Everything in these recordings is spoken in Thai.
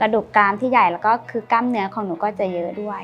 กระดูกกรามที่ใหญ่แล้วก็คือกล้ามเนื้อของหนูก็จะเยอะด้วย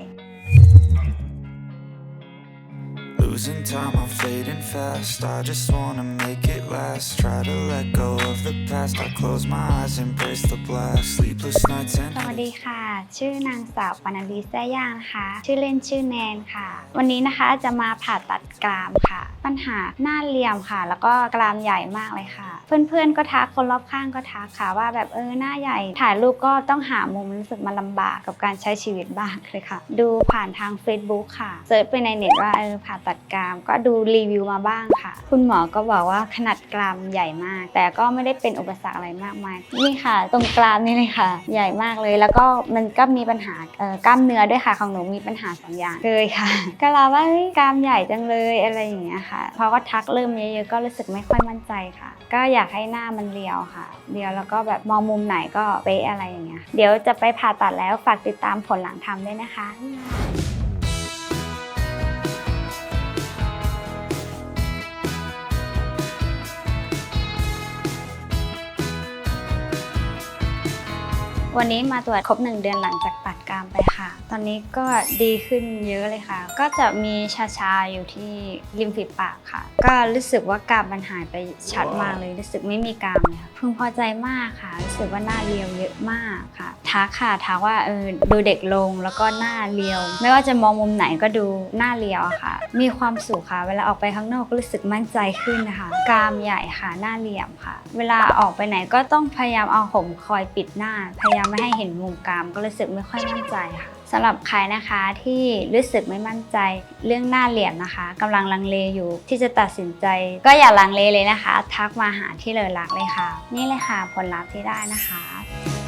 Losing time, I'm fading fast. I just wanna make it last. Try to let go of the past. I close my eyes, embrace the blast. Sleepless nights ส and วัสดีค่ะ ชื่อนางสาวปนัดีแซ่ย่างนะคะชื่อเล่นชื่อแนนค่ะ วันนี้นะคะจะมาผ่าตัดกรามค่ะ ปัญหาหน้าเหลี่ยมค่ะ แล้วก็กรามใหญ่มากเลยค่ะ เพื่อนๆก็ทักคนรอบข้างก็ทักค่ะ ว่าแบบเออหน้าใหญ่ ถ่ายรูปก็ต้องหามุมรู้สึกมันลำบากกับการใช้ชีวิตบ้างเลยค่ะ ดูผ่านทาง Facebook ค่ะเซิร์ชไปในเน็ตว่าเออผ่าตัดกราม ก็ดูรีวิวมาบ้างค่ะ คุณหมอก็บอกว่าขนาดกรามใหญ่มาก แต่ก็ไม่ได้เป็นอุปสรรคอะไรมากมายนี่ค่ะ ตรงกรามนี่เลยค่ะ ใหญ่มากเลย แล้วก็มันก็มีปัญหากล้ามเนื้อด้วยค่ะของหนูมีปัญหาสองอย่างเลยค่ะ ก็เราว่าเฮ้ยกรามใหญ่จังเลยอะไรอย่างเงี้ยค่ะพอก็ทักเริ่มเยอะๆก็รู้สึกไม่ค่อยมั่นใจค่ะ ก็อยากให้หน้ามันเรียวค่ะเรียวแล้วก็แบบมองมุมไหนก็เป๊ะอะไรอย่างเงี้ยเดี๋ยวจะไปผ่าตัดแล้วฝากติดตามผลหลังทำด้วยนะคะ วันนี้มาตรวจครบหนึ่งเดือนหลังจากตัดกรามไปค่ะ ตอนนี้ก็ดีขึ้นเยอะเลยค่ะ ก็จะมีชาชาๆอยู่ที่ริมฝีปากค่ะ ก็รู้สึกว่ากรามมันหายไปชัดมากเลย รู้สึกไม่มีกรามเลยค่ะพึงพอใจมากค่ะ รู้สึกว่าหน้าเรียวเยอะมากค่ะ ทักค่ะทักว่าเออดูเด็กลงแล้วก็หน้าเรียว ไม่ว่าจะมองมุมไหนก็ดูหน้าเรียวอะค่ะ มีความสุขค่ะ เวลาออกไปข้างนอกก็รู้สึกมั่นใจขึ้นนะคะกรามใหญ่ค่ะหน้าเหลี่ยมค่ะ เวลาออกไปไหนก็ต้องพยายามเอาผมคอยปิดหน้า พยายามไม่ให้เห็นมุมกรามก็รู้สึกไม่ค่อยมั่นใจค่ะสำหรับใครนะคะที่รู้สึกไม่มั่นใจเรื่องหน้าเหลี่ยมนะคะกำลังลังเลอยู่ที่จะตัดสินใจ ก็อย่าลังเลเลยนะคะ ทักมาหาที่เลยรักเลยค่ะ นี่เลยค่ะผลลัพธ์ที่ได้นะคะ